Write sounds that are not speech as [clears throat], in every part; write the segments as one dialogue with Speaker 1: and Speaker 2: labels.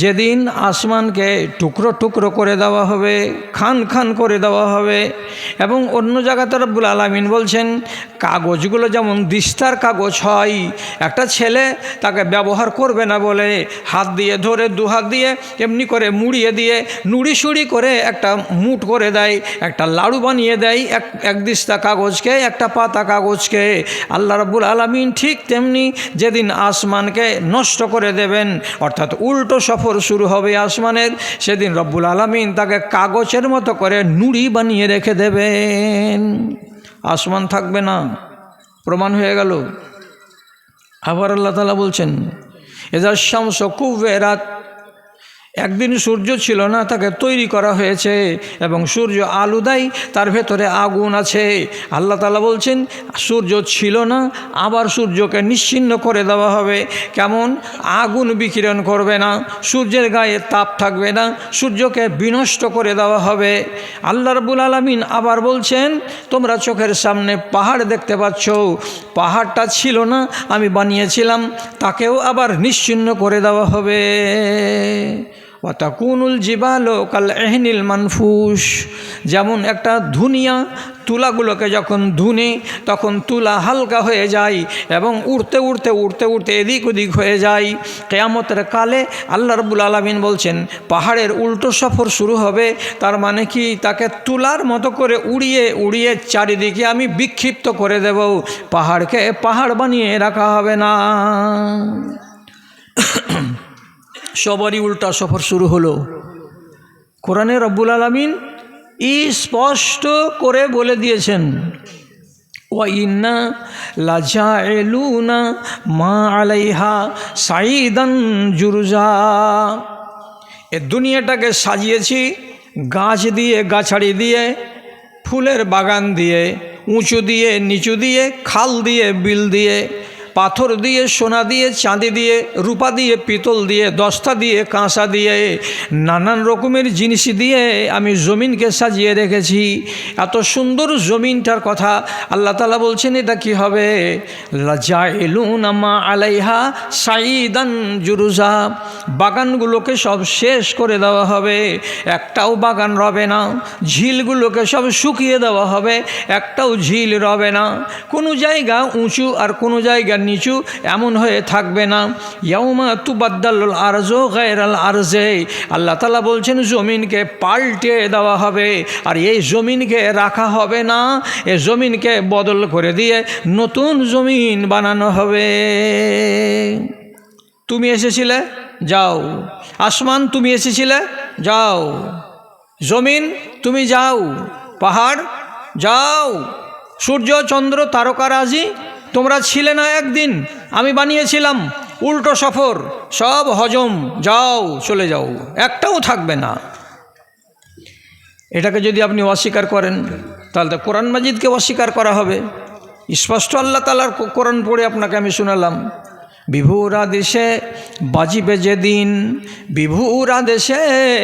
Speaker 1: যেদিন আসমানকে টুকরো টুকরো করে দেওয়া হবে, খান খান করে দেওয়া হবে, এবং অন্য জায়গাতে রব্বুল আলমিন বলছেন, কাগজগুলো যেমন দিস্তার কাগজ হয়, একটা ছেলে তাকে ব্যবহার করবে না বলে হাত দিয়ে ধরে, দু হাত দিয়ে এমনি করে মুড়িয়ে দিয়ে নুড়ি সুড়ি করে একটা মুট করে দেয়, একটা লাড়ু বানিয়ে দেয়, এক এক দিস্তা কাগজকে, একটা পাতা কাগজকে। আল্লাহ রব্বুল আলমিন ঠিক তেমনি যেদিন আসমানকে নষ্ট করে দেবেন, অর্থাৎ উল্টো সফর শুরু হবে আসমানের। সেদিন রব্বুল আলমিন তাকে কাগজের মতো করে নুড়ি বানিয়ে রেখে দেবেন। আসমান থাকবে না। প্রমাণ হয়ে গেল। আবার আল্লাহ তালা বলছেন এজার শামস কুবেরাত একদিন সূর্য ছিল না, তাকে তৈরি করা হয়েছে এবং সূর্য আলুদাই তার ভেতরে আগুন আছে। আল্লাহ তালা বলছেন, সূর্য ছিল না, আবার সূর্যকে নিশ্চিন্ন করে দেওয়া হবে। কেমন? আগুন বিকিরণ করবে না, সূর্যের গায়ে তাপ থাকবে না, সূর্যকে বিনষ্ট করে দেওয়া হবে। আল্লাহ রবুল আলমিন আবার বলছেন, তোমরা চোখের সামনে পাহাড় দেখতে পাচ্ছ। পাহাড়টা ছিল না, আমি বানিয়েছিলাম, তাকেও আবার নিশ্চিন্ন করে দেওয়া হবে। ওয়াতাকুনুল জিবাল কাল এহনিল মানফুস যেমন একটা ধুনিয়া তুলাগুলোকে যখন ধুনে, তখন তুলা হালকা হয়ে যায় এবং উড়তে উড়তে উড়তে উড়তে এদিক ওদিক হয়ে যায়। কেয়ামতের কালে আল্লাহ রবুল আলমিন বলছেন, পাহাড়ের উল্টো সফর শুরু হবে, তার মানে কি তাকে তুলার মতো করে উড়িয়ে উড়িয়ে চারিদিকে আমি বিক্ষিপ্ত করে দেব। পাহাড়কে পাহাড় বানিয়ে রাখা হবে না। সবারই উল্টা সফর শুরু হলো। কোরআনে রব্বুল আলমিন ই স্পষ্ট করে বলে দিয়েছেন ওয়াইন্না লাজা এলুনা মা আলাইহা সাইদান জুরজা। এ দুনিয়াটাকে সাজিয়েছি, গাছ দিয়ে গাছাড়ি দিয়ে, ফুলের বাগান দিয়ে, উঁচু দিয়ে, নিচু দিয়ে, খাল দিয়ে, বিল দিয়ে পাথর দিয়ে, সোনা দিয়ে, চাঁদি দিয়ে, রূপা দিয়ে, পিতল দিয়ে, দস্তা দিয়ে, কাঁসা দিয়ে, নানান রকমের জিনিস দিয়ে আমি জমিনকে সাজিয়ে রেখেছি। এত সুন্দর জমিনটার কথা আল্লাহ তালা বলছেন, এটা কি হবে? লাজা আলাইহা সাইদান জুরুজা। বাগানগুলোকে সব শেষ করে দেওয়া হবে, একটাও বাগান রবে না। ঝিলগুলোকে সব শুকিয়ে দেওয়া হবে, একটাও ঝিল রবে না। কোনো জায়গা উঁচু আর কোনো জায়গা নিচু, এমন হয়ে থাকবে না। ইয়াউমা তুবাদ্দাল আরজো গায়রাল আরজে। আল্লাহ তালা বলছেন, জমিনকে পাল্টে দেওয়া হবে। আর এই জমিনকে রাখা হবে না। এ জমিনকে বদল করে দিয়ে নতুন জমিন বানানো হবে। তুমি এসেছিলে? যাও। আসমান, তুমি এসেছিলে? যাও। জমিন, তুমি যাও। পাহাড়, যাও। সূর্য, চন্দ্র তারকারাজি তোমরা ছিলে না একদিন, আমি বানিয়েছিলাম উল্টো সফর, সব হজম, যাও, চলে যাও, একটাও থাকবে না। এটাকে যদি আপনি অস্বীকার করেন, তাহলে তো কোরআন মাজিদকে অস্বীকার করা হবে। স্পষ্ট আল্লাহ তালার কোরআন পড়ে আপনাকে আমি শোনালাম। বিভুরা দেশে বাজিবে যেদিন বিভুরা দেশে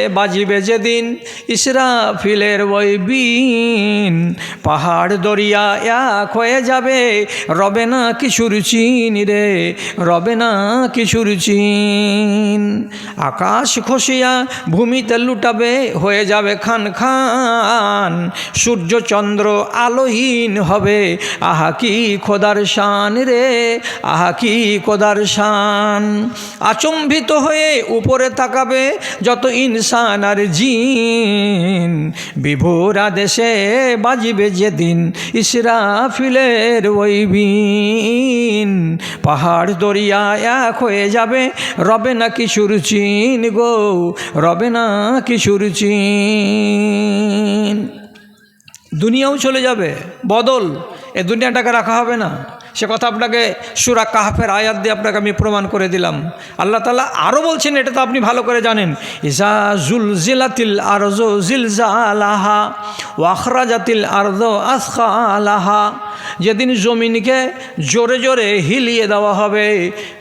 Speaker 1: বাজিবে যেদিন ইসরাফিলের ওই বিন পাহাড় দরিয়া এক হয়ে যাবে, রবে না কিছুর চিন রে, রবে না কিছুর চিন। আকাশ খসিয়া ভূমিতে লুটাবে, হয়ে যাবে খান খান। সূর্য চন্দ্র আলোহীন হবে, আহা কি খোদার শান রে, আহা কি খোদার শান আচম্বিত হয়ে উপরে তাকাবে যত ইনসান আর জিন। বিভোরা দেশে বাজিবে যেদিন ইসরাফিলের ওই বিন। পাহাড় দরিয়া এক হয়ে যাবে, রবে না কিছুর চিন গো, রবে না কিছুর চিন। দুনিয়াও চলে যাবে, বদল, এ দুনিয়াটাকে রাখা হবে না। সে কথা আপনাকে সুরা কাহাফের আয়াত দিয়ে আপনাকে আমি প্রমাণ করে দিলাম। আল্লাহ তালা আরও বলছেন, এটা তো আপনি ভালো করে জানেন ইসা জুল জিলাতিল আরজ জিলজা আলাহা ওয়াখরাজাতিল আরজ আসখা আলাহা যেদিন জমিনকে জোরে জোরে হিলিয়ে দেওয়া হবে,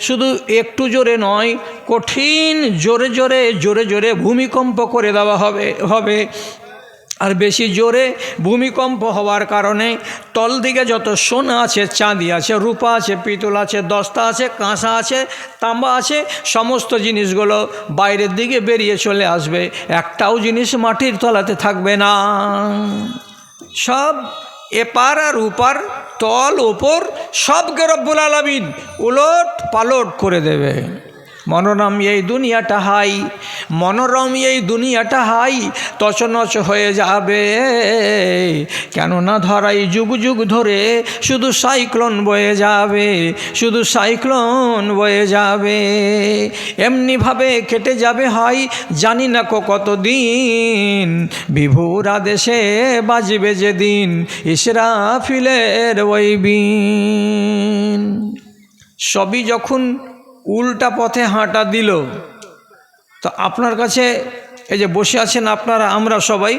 Speaker 1: শুধু একটু জোরে নয়, কঠিন জোরে জোরে জোরে জোরে ভূমিকম্প করে দেওয়া হবে হবে। আর বেশি জোরে ভূমিকম্প হওয়ার কারণে তল দিকে যত সোনা আছে, চাঁদি আছে, রূপা আছে, পিতল আছে, দস্তা আছে, কাঁসা আছে, তাম্বা আছে, সমস্ত জিনিসগুলো বাইরের দিকে বেরিয়ে চলে আসবে। একটাও জিনিস মাটির তলাতে থাকবে না। সব এপার আর উপার তল ওপর, সবকে রব্বুল আলমিন উলট পালট করে দেবে। মনোরম এই দুনিয়াটা হাই, মনোরম এই দুনিয়াটা হাই, তছনছ হয়ে যাবে। কেননা ধরাই যুগ যুগ ধরে শুধু সাইক্লোন বয়ে যাবে, শুধু সাইক্লোন বয়ে যাবে। এমনিভাবে কেটে যাবে হয় জানি না কো কতদিন। বিভুর আদেশে বাজবে যেদিন, ইসরাফিলের ওই বিন। সবই যখন উল্টা পথে হাঁটা দিল। তো আপনার কাছে এই যে বসে আছেন আপনারা, আমরা সবাই,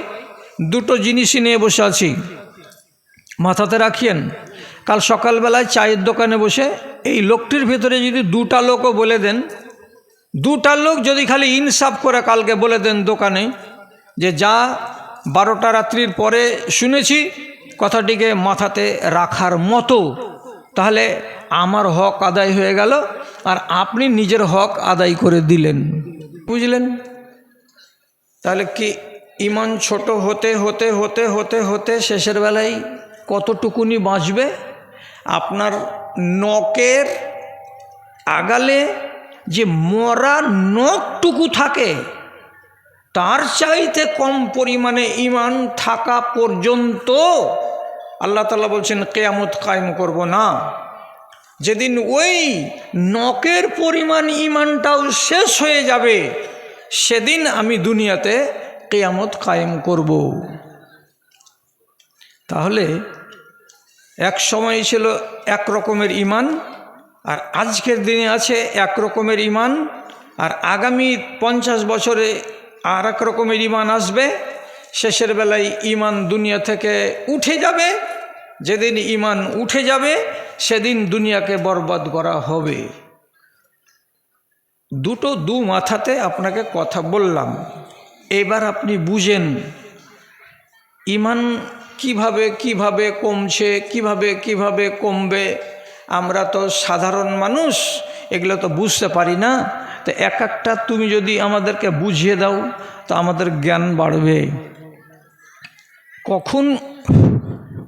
Speaker 1: দুটো জিনিসই নিয়ে বসে আছি। মাথাতে রাখিয়েন, কাল সকালবেলায় চায়ের দোকানে বসে এই লোকটির ভেতরে যদি দুটা লোকও বলে দেন, দুটা লোক যদি খালি ইনসাফ করে কালকে বলে দেন দোকানে, যে যা বারোটা রাত্রির পরে শুনেছি, কথাটিকে মাথাতে রাখার মতো, তাহলে আমার হক আদায় হয়ে গেল। আর আপনি নিজের হক আদায় করে দিলেন। বুঝলেন? তাহলে কি ইমান ছোট হতে হতে হতে হতে হতে শেষের বেলায় কতটুকুনি বাঁচবে? আপনার নখের আগালে যে মরা নখটুকু থাকে, তার চাইতে কম পরিমাণে ইমান থাকা পর্যন্ত আল্লাহ তালা বলছেন, কেয়ামত কায়েম করব না। যেদিন ওই নখের পরিমাণ ইমানটাও শেষ হয়ে যাবে, সেদিন আমি দুনিয়াতে কেয়ামত কায়েম করব। তাহলে এক সময় ছিল এক রকমের ইমান আর আজকের দিনে আছে এক রকমের ইমান আর আগামী পঞ্চাশ বছরে আর এক রকমের ইমান আসবে। শেষের বেলায় ইমান দুনিয়া থেকে উঠে যাবে যেদিন ইমান উঠে যাবে, সেদিন দুনিয়াকে বরবাদ করা হবে। দুটো দু মাথাতে আপনাকে কথা বললাম। এবার আপনি বুঝেন ইমান কীভাবে কীভাবে কমছে, কীভাবে কীভাবে কমবে? আমরা তো সাধারণ মানুষ, এগুলো তো বুঝতে পারি না। তো এক একটা তুমি যদি আমাদেরকে বুঝিয়ে দাও, তো আমাদের জ্ঞান বাড়বে। কখন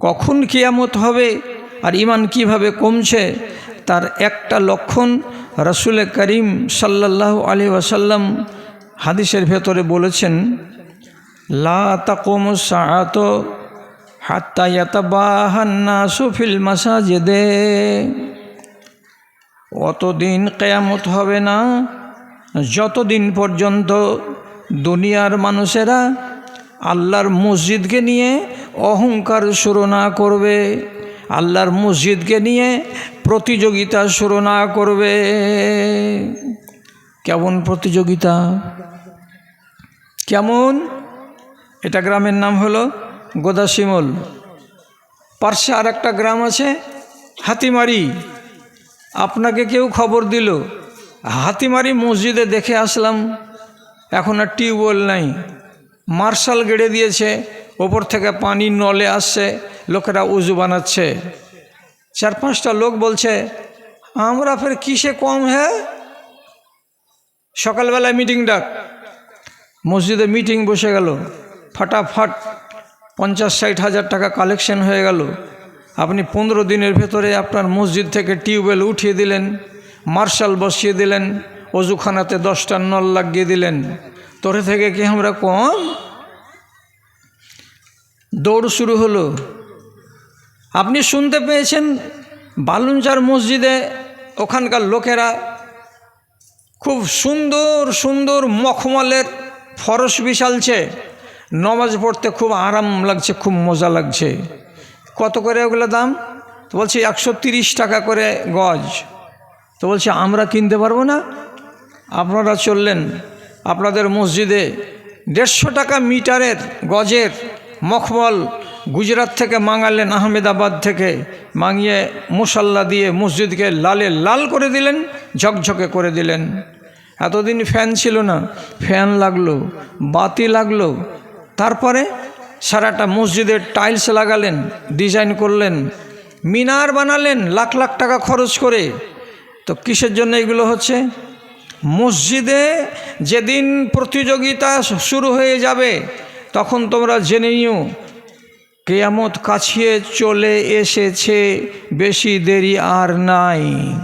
Speaker 1: কখন কিয়ামত হবে আর ইমান কীভাবে কমছে তার একটা লক্ষণ রসুল করিম সাল্লাহ আলী ওয়াসাল্লাম হাদিসের ভেতরে বলেছেন, লা তাকুম সাআত হাত্তা ইয়াতাবাহান্না সুফিল মাসাজেদে। অতদিন কেয়ামত হবে না, যতদিন পর্যন্ত দুনিয়ার মানুষেরা আল্লাহর মসজিদকে নিয়ে অহংকার শুরু না করবে। আল্লাহর মসজিদকে নিয়ে প্রতিযোগিতা শুরু না করবে। কেমন প্রতিযোগিতা? কেমন? এটা গ্রামের নাম হলো গোদাসিমল। পার্শ্বে আর একটা গ্রাম আছে, হাতিমারি। আপনাকে কেউ খবর দিল, হাতিমারি মসজিদে দেখে আসলাম, এখন আর টিউবওয়েল নাই। মার্শাল গেড়ে দিয়েছে, ওপর থেকে পানি নলে আসছে, লোকেরা উজু বানাচ্ছে। চার পাঁচটা লোক বলছে, আমরা ফের কিসে কম হ্যাঁ সকালবেলায় মিটিং ডাক। মসজিদে মিটিং বসে গেল। ফাটাফাট পঞ্চাশ ষাট হাজার টাকা কালেকশন হয়ে গেল। আপনি পনেরো দিনের ভেতরে আপনার মসজিদ থেকে টিউবওয়েল উঠিয়ে দিলেন, মার্শাল বসিয়ে দিলেন অজুখানাতে দশটা নল লাগিয়ে দিলেন। তোরে থেকে কি আমরা কম? দৌড় শুরু হলো। আপনি শুনতে পেয়েছেন বালুনচার মসজিদে ওখানকার লোকেরা খুব সুন্দর সুন্দর মখমলের ফরস বিশালছে। নমাজ পড়তে খুব আরাম লাগছে, খুব মজা লাগছে। কত করে ওগুলো দাম? তো বলছি একশো টাকা করে গজ। তো বলছি, আমরা কিনতে পারব না? আপনারা চললেন। আপনাদের মসজিদে দেড়শো টাকা মিটারের গজের মখমল গুজরাট থেকে মাঙালেন আহমেদাবাদ থেকে মাঙিয়ে মশাল্লা দিয়ে মসজিদকে লালে লাল করে দিলেন, ঝকঝকে করে দিলেন। এতদিন ফ্যান ছিল না, ফ্যান লাগল, বাতি লাগল। তারপরে সারাটা মসজিদের টাইলস লাগালেন, ডিজাইন করলেন, মিনার বানালেন, লাখ লাখ টাকা খরচ করে। তো কিসের জন্য এগুলো হচ্ছে? মসজিদে যেদিন প্রতিযোগিতা শুরু হয়ে যাবে, তখন তোমরা জেনে নিও, কেয়ামত কাছিয়ে চলে এসেছে, বেশি দেরি আর নাই।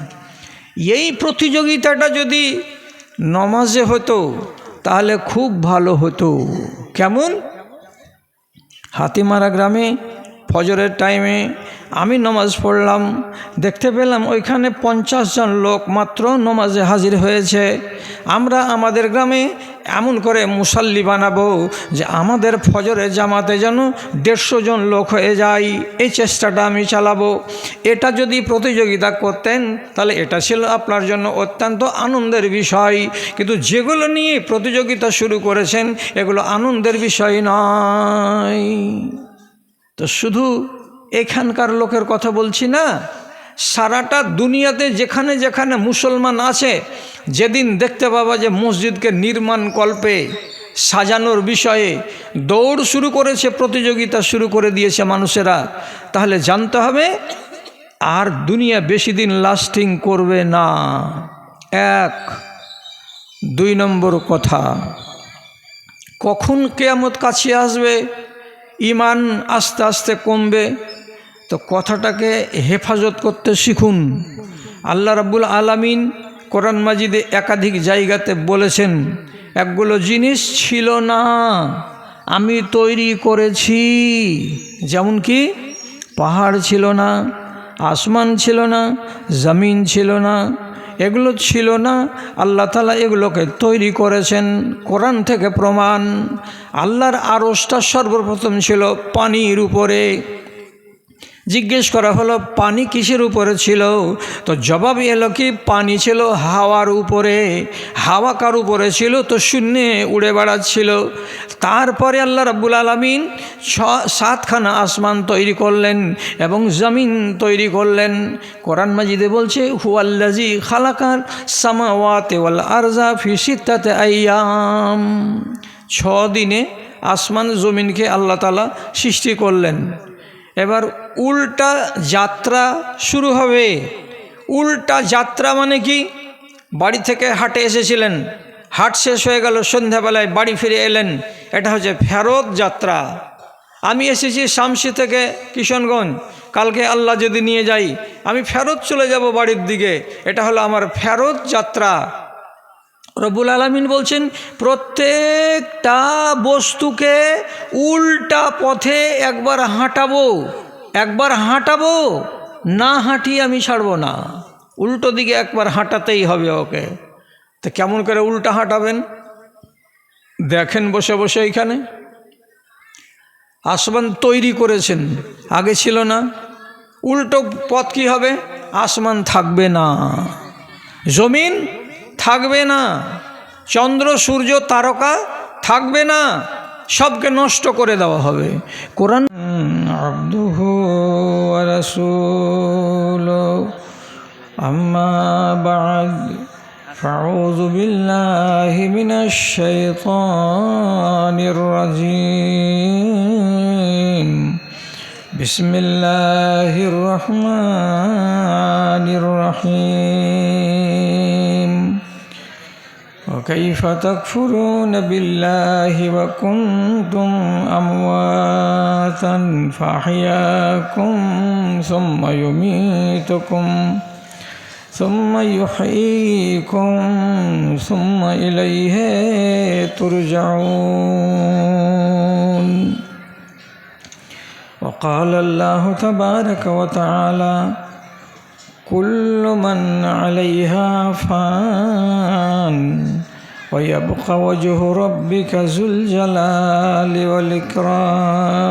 Speaker 1: এই প্রতিযোগিতাটা যদি নমাজে হতো, তাহলে খুব ভালো হতো। কেমন? হাতিমারা গ্রামে ফজরের টাইমে আমি নমাজ পড়লাম, দেখতে পেলাম ওইখানে পঞ্চাশ জন লোক মাত্র নমাজে হাজির হয়েছে। আমরা আমাদের গ্রামে এমন করে মুসাল্লি বানাবো যে আমাদের ফজরের জামাতে যেন দেড়শো জন লোক হয়ে যায়। এই চেষ্টাটা আমি চালাবো। এটা যদি প্রতিযোগিতা করতেন, তাহলে এটা ছিল আপনার জন্য অত্যন্ত আনন্দের বিষয়। কিন্তু যেগুলো নিয়ে প্রতিযোগিতা শুরু করেছেন, এগুলো আনন্দের বিষয় নয়। তো শুধু এখানকার লোকের কথা বলছি না। সারাটা দুনিয়াতে যেখানে যেখানে মুসলমান আছে, যেদিন দেখতে পাবা যে মসজিদকে নির্মাণ কল্পে সাজানোর বিষয়ে দৌড় শুরু করেছে, প্রতিযোগিতা শুরু করে দিয়েছে মানুষেরা, তাহলে জানতে হবে আর দুনিয়া বেশি দিন লাস্টিং করবে না। এক, দুই নম্বর কথা, কখন কেয়ামত কাছে আসবে? ইমান আস্তে আস্তে কমবে। তো কথাটাকে হেফাজত করতে শিখুন। আল্লাহ রাব্বুল আলামিন কোরআন মাজিদে একাধিক জায়গাতে বলেছেন, একগুলো জিনিস ছিল না, আমি তৈরি করেছি। যেমন কি, পাহাড় ছিল না, আসমান ছিল না, জমিন ছিল না, এগুলো ছিল না। আল্লাহ তালা এগুলোকে তৈরি করেছেন কোরআন থেকে প্রমাণ। আল্লাহর আরসটা সর্বপ্রথম ছিল পানির উপরে। জিজ্ঞেস করা হলো, পানি কিসের উপরে ছিল? তো জবাব এলো কি, পানি ছিল হাওয়ার উপরে। হাওয়া কার উপরে ছিল? তো শূন্যে উড়ে বেড়াচ্ছিল। তারপরে আল্লাহ রাব্বুল আলমিন ছ, সাতখানা আসমান তৈরি করলেন এবং জমিন তৈরি করলেন। কোরআন মাজিদে বলছে হুয়াল্লাজি খালাকার সামাওয়াতে ওয়াল আরজা ফিসিত্তাতে আইয়াম। ছ দিনে আসমান জমিনকে আল্লাহ তালা সৃষ্টি করলেন। এবার উল্টা যাত্রা শুরু হবে। উল্টা যাত্রা মানে কি? বাড়ি থেকে হাটে এসেছিলেন। হাট শেষ হয়ে গেল, সন্ধ্যাবেলায় বাড়ি ফিরে এলেন। এটা হচ্ছে ফেরত যাত্রা। আমি এসেছি শামসি থেকে কিশনগঞ্জ। কালকে আল্লাহ যদি নিয়ে যাই, আমি ফেরত চলে যাব বাড়ির দিকে। এটা হলো আমার ফেরত যাত্রা। রবুল আলমিন বলছেন, প্রত্যেকটা বস্তুকে উল্টা পথে একবার হাঁটাবো একবার হাঁটাবো, না হাঁটিয়ে আমি ছাড়বো না। উল্টো দিকে একবার হাঁটাতেই হবে ওকে। তো কেমন করে উল্টা হাঁটাবেন? দেখেন বসে বসে এইখানে আসমান তৈরি করেছেন, আগে ছিল না। উল্টো পথ কি হবে? আসমান থাকবে না। জমিন থাকবে না চন্দ্র সূর্য তারকা থাকবে না সবকে নষ্ট করে দেওয়া হবে কোরআন আব্দুহু রসুল আম্মা বাদ فأعوذ بالله من الشيطان الرجيم بسم الله الرحمن الرحيم وكيف تكفرون بالله وكنتم أمواتا فأحياكم ثم يميتكم ثم يحييكم ثم إليه ترجعون. وقال الله تبارك وتعالى كل من عليها فان ويبقى وجه ربك ذو الجلال والإكرام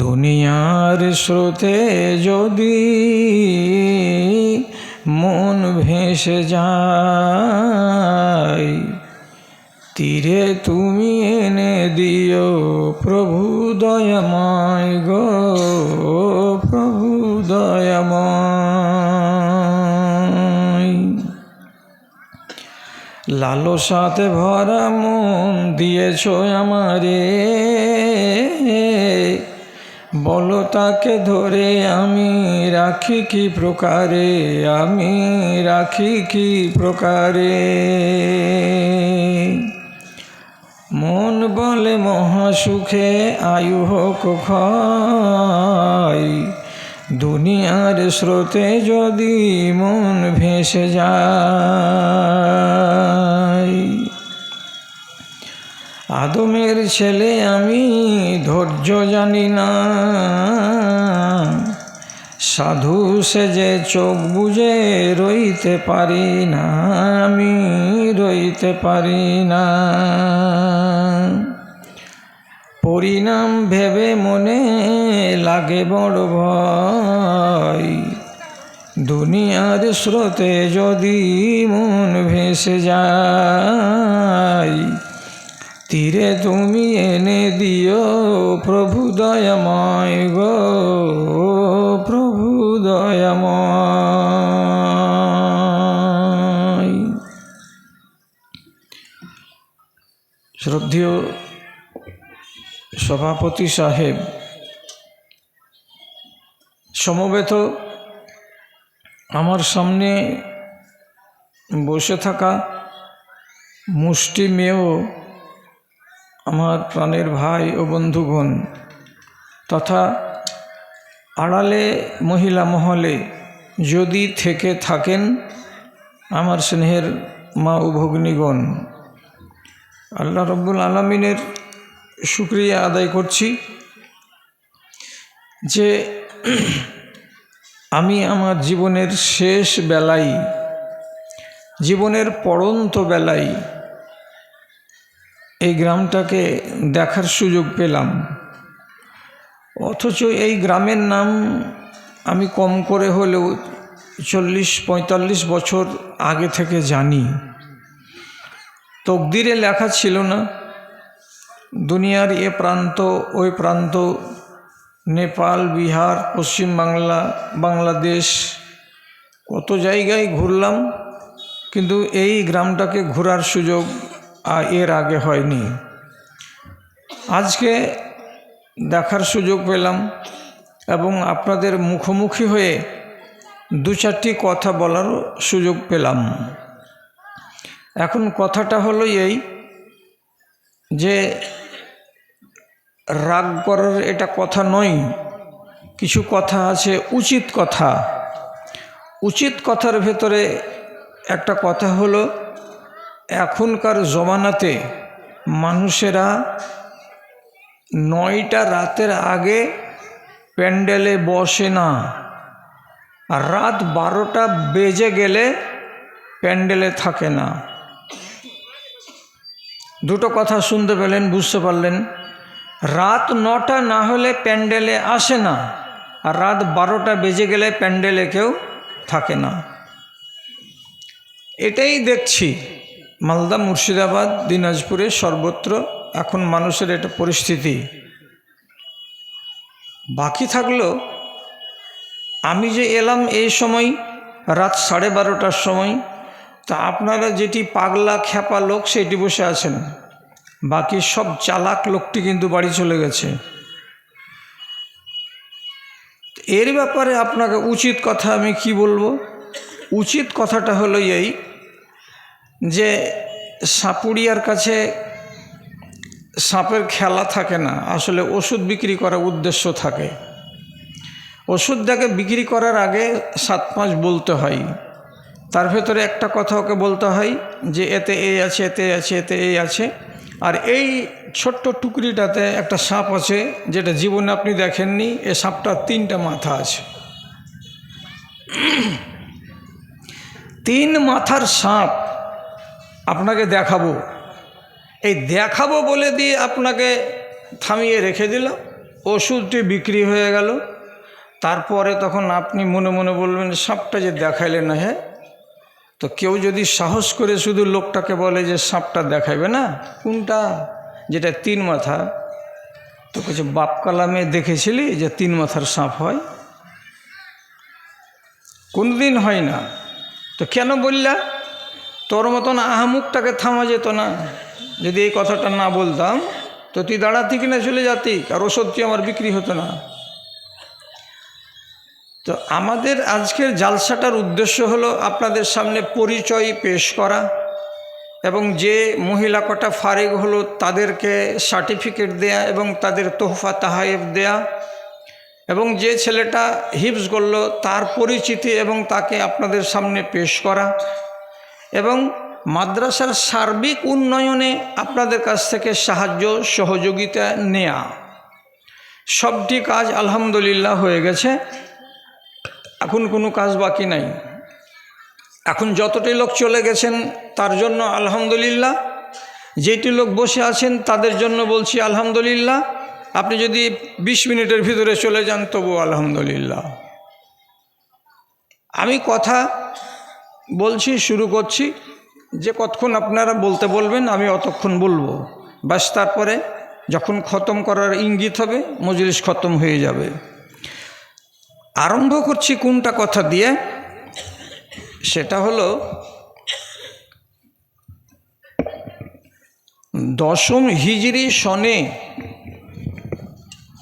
Speaker 1: দুনিয়ার স্রোতে যদি মন ভেসে যায় তীরে তুমি এনে দিও প্রভু দয়াময় গো, প্রভু দয়াময়। লালসাতে ভরা মন দিয়েছ আমারে, বলো তাকে ধরে আমি রাখি কি প্রকারে, আমি রাখি কি প্রকারে। মন বলে মহাসুখে আয়ু হোক ক্ষয়। দুনিয়ার স্রোতে যদি মন ভেসে যায়। আদমের ছেলে আমি ধৈর্য জানি না। সাধু সে যে চোখ বুঝে রইতে পারি না, আমি রইতে পারি না। পরিণাম ভেবে মনে লাগে বড় ভয়, দুনিয়ার স্রোতে যদি মন ভেসে যায়, তীরে তুমি এনে দিও প্রভু দয়াময় গো প্রভু। দয়াময় শ্রদ্ধেয় সভাপতি সাহেব, সমবেত আমার সামনে বসে থাকা মুষ্টি মেয়েও আমার প্রাণের ভাই ও বন্ধুগণ তথা আড়ালে মহিলা মহলে যদি থেকে থাকেন আমার স্নেহের মা ও ভগ্নীগণ, আল্লাহ রব্বুল আলমিনের শুক্রিয়া আদায় করছি যে [clears throat] আমি আমার জীবনের শেষ বেলায়, জীবনের পড়ন্ত বেলায় এই গ্রামটাকে দেখার সুযোগ পেলাম। অথচ এই গ্রামের নাম আমি কম করে হলেও চল্লিশ, পঁয়তাল্লিশ বছর আগে থেকে জানি। তকদিরে লেখা ছিল না, দুনিয়ার এ প্রান্ত, ওই প্রান্ত, নেপাল, বিহার পশ্চিমবাংলা বাংলাদেশ, কত জায়গায় ঘুরলাম, কিন্তু এই গ্রামটাকে ঘোরার সুযোগ এর আগে হয়নি। আজকে দেখার সুযোগ পেলাম এবং আপনাদের মুখোমুখি হয়ে দু চারটি কথা বলার সুযোগ পেলাম। এখন কথাটা হলো এই যে রাগ করার এটা কথা নয়, কিছু কথা আছে উচিত কথা। উচিত কথার ভেতরে একটা কথা হলো, এখনকার জমানাতে মানুষেরা নয়টা রাতের আগে প্যান্ডেলে বসে না। আর রাত বারোটা বেজে গেলে প্যান্ডেলে থাকে না। দুটো কথা শুনতে পেলেন, বুঝতে পারলেন। রাত নটা না হলে প্যান্ডেলে আসে না, আর রাত বারোটা বেজে গেলে প্যান্ডেলে কেউ থাকে না। এটাই দেখছি। মালদা মুর্শিদাবাদ, দিনাজপুরে সর্বত্র এখন মানুষের এটা পরিস্থিতি। বাকি থাকল, আমি যে এলাম এই সময়, রাত সাড়ে বারোটার সময়, তা আপনারা যেটি পাগলা খ্যাপা লোক সেটি বসে আছেন। বাকি সব চালাক লোকটি কিন্তু বাড়ি চলে গেছে। এর ব্যাপারে আপনাকে উচিত কথা আমি কি বলব? উচিত কথাটা হলো এই যে সাপুড়িয়ার কাছে সাপের খেলা থাকে না। আসলে ওষুধ বিক্রি করার উদ্দেশ্য থাকে। ওষুধটাকে বিক্রি করার আগে সাত পাঁচ বলতে হয়। তার ভেতরে একটা কথা ওকে বলতে হয় যে, এতে এই আছে, এতে আছে, এতে এই আছে। আর এই ছোট্ট টুকরিটাতে একটা সাপ আছে যেটা জীবনে আপনি দেখেননি, এ সাপটার তিনটা মাথা আছে। তিন মাথার সাপ আপনাকে দেখাবো। এই দেখাবো বলে দিয়ে আপনাকে থামিয়ে রেখে দিল ওষুধটি বিক্রি হয়ে গেল। তারপরে তখন আপনি মনে মনে বলবেন, সাপটা যে দেখাইলে না হ্যাঁ তো কেউ যদি সাহস করে শুধু লোকটাকে বলে যে সাপটা দেখাইবে না, কোনটা? যেটা তিন মাথা। তো কিছু বাপ কালামে দেখেছিলি যে তিন মাথার সাপ হয়? কোনদিন হয় না। তো কেন বললা? তোর মতন আহামুকটাকে থামা যেত না। যদি এই কথাটা না বলতাম, তো তুই দাঁড়াতি কিনা চলে যাতি, আর ওষুধ তুই আমার বিক্রি হতো না। তো আমাদের আজকের জালসাটার উদ্দেশ্য হলো আপনাদের সামনে পরিচয় পেশ করা এবং যে মহিলা কটা ফারেক হলো তাদেরকে সার্টিফিকেট দেয়া এবং তাদের তোহফা তাহাইফ দেয়া এবং যে ছেলেটা হিপস করল তার পরিচিতি এবং তাকে আপনাদের সামনে পেশ করা এবং মাদ্রাসার সার্বিক উন্নয়নে আপনাদের কাছ থেকে সাহায্য, সহযোগিতা নেয়া। সবটি কাজ আলহামদুলিল্লাহ হয়ে গেছে। এখন কোনো কাজ বাকি নাই। এখন যতটি লোক চলে গেছেন, তার জন্য আলহামদুলিল্লাহ। যেটি লোক বসে আছেন, তাদের জন্য বলছি আলহামদুলিল্লাহ। আপনি যদি ২০ মিনিটের ভিতরে চলে যান তবু আলহামদুলিল্লাহ। আমি কথা বলছি, শুরু করছি। যে কতক্ষণ আপনারা বলতে বলবেন, আমি অতক্ষণ বলব। বাস তারপরে যখন খতম করার ইঙ্গিত হবে, মজলিস খতম হয়ে যাবে। আরম্ভ করছি কোনটা কথা দিয়ে? সেটা হলো, দশম হিজরি সনে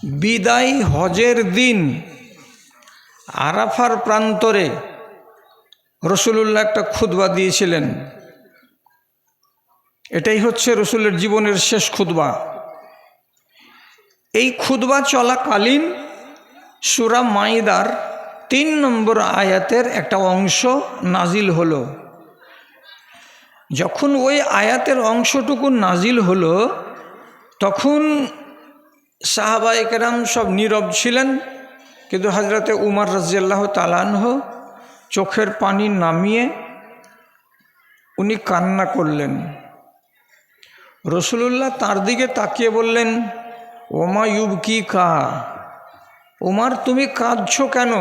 Speaker 1: বিদায় হজের দিন আরাফার প্রান্তরে রসুলুল্লাহ একটা খুদবা দিয়েছিলেন। এটাই হচ্ছে রসুলের জীবনের শেষ খুদবা এই খুদবা চলাকালীন সুরা মাইদার তিন নম্বর আয়াতের একটা অংশ নাজিল হলো। যখন ওই আয়াতের অংশটুকু নাজিল হলো, তখন সাহাবা একরাম সব নীরব ছিলেন, কিন্তু হজরতে উমার রাজিয়াল্লাহ তালানহ চোখের পানি নামিয়ে উনি কান্না করলেন। রসুলুল্লাহ তার দিকে তাকিয়ে বললেন, ওমা ইউব কি কা ওমার তুমি কাঁদছ কেন?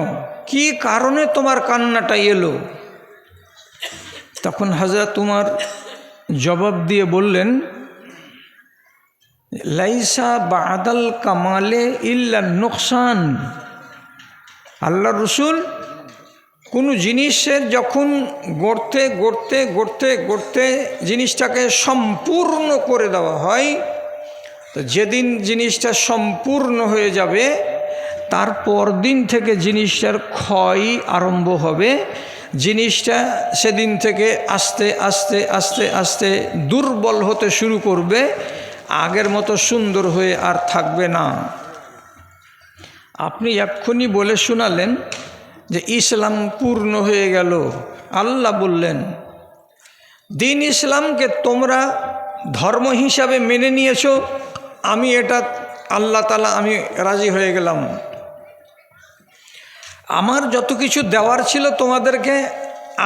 Speaker 1: কি কারণে তোমার কান্নাটা এলো? তখন হাজরা তোমার জবাব দিয়ে বললেন, লাইসা বাদাল কামালে ইল্লা নোকসান। আল্লাহ রসুল কোনো জিনিসের যখন গড়তে গড়তে গড়তে গড়তে জিনিসটাকে সম্পূর্ণ করে দেওয়া হয়, তো যেদিন জিনিসটা সম্পূর্ণ হয়ে যাবে তারপর দিন থেকে জিনিসটার ক্ষয় আরম্ভ হবে। জিনিসটা সেদিন থেকে আস্তে আস্তে আস্তে আস্তে দুর্বল হতে শুরু করবে, আগের মতো সুন্দর হয়ে আর থাকবে না। আপনি এক্ষুনি বলে শোনালেন যে ইসলাম পূর্ণ হয়ে গেল। আল্লাহ বললেন, দিন ইসলামকে তোমরা ধর্ম হিসাবে মেনে নিয়েছো, আমি এটা আল্লাহ তালা আমি রাজি হয়ে গেলাম। আমার যত কিছু দেওয়ার ছিল তোমাদেরকে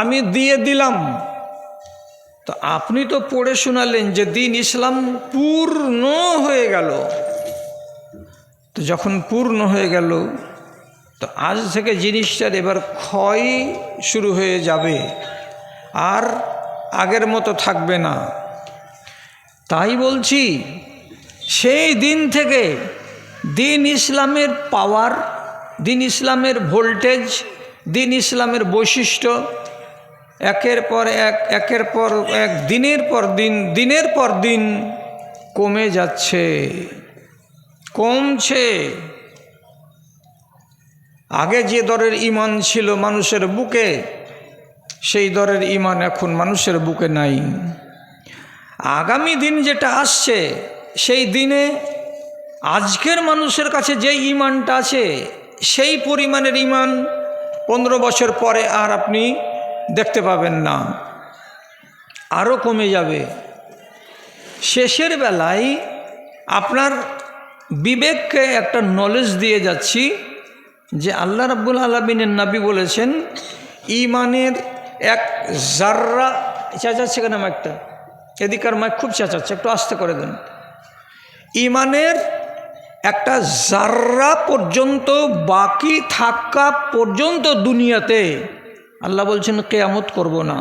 Speaker 1: আমি দিয়ে দিলাম। তো আপনি তো পড়ে শোনালেন যে দিন ইসলাম পূর্ণ হয়ে গেল। তো যখন পূর্ণ হয়ে গেল তো আজ থেকে জিনিসটার এবার ক্ষয় শুরু হয়ে যাবে। আর আগের মতো থাকবে না। তাই বলছি, সেই দিন থেকে দিন ইসলামের পাওয়ার, দিন ইসলামের ভোল্টেজ, দিন ইসলামের বৈশিষ্ট্য, একের পর এক, একের পর এক, দিনের পর দিন, দিনের পর দিন কমে যাচ্ছে। কমছে। আগে যে দরের ইমান ছিল মানুষের বুকে, সেই দরের ইমান এখন মানুষের বুকে নাই। আগামী দিন যেটা আসছে, সেই দিনে আজকের মানুষের কাছে যে ইমানটা আছে, সেই পরিমাণের ইমান পনেরো বছর পরে আর আপনি দেখতে পাবেন না। আরও কমে যাবে। শেষের বেলায় আপনার বিবেককে একটা নলেজ দিয়ে যাচ্ছি। যে আল্লাহ রাব্বুল আলমিনের নাবি বলেছেন ইমানের এক জাররা চেঁচাচ্ছে কেন একটা এদিকার মাইক খুব চেঁচাচ্ছে, একটু আস্তে করে দেন। ইমানের একটা জাররা পর্যন্ত বাকি থাকা পর্যন্ত দুনিয়াতে আল্লাহ বলছেন, কেয়ামত করব না।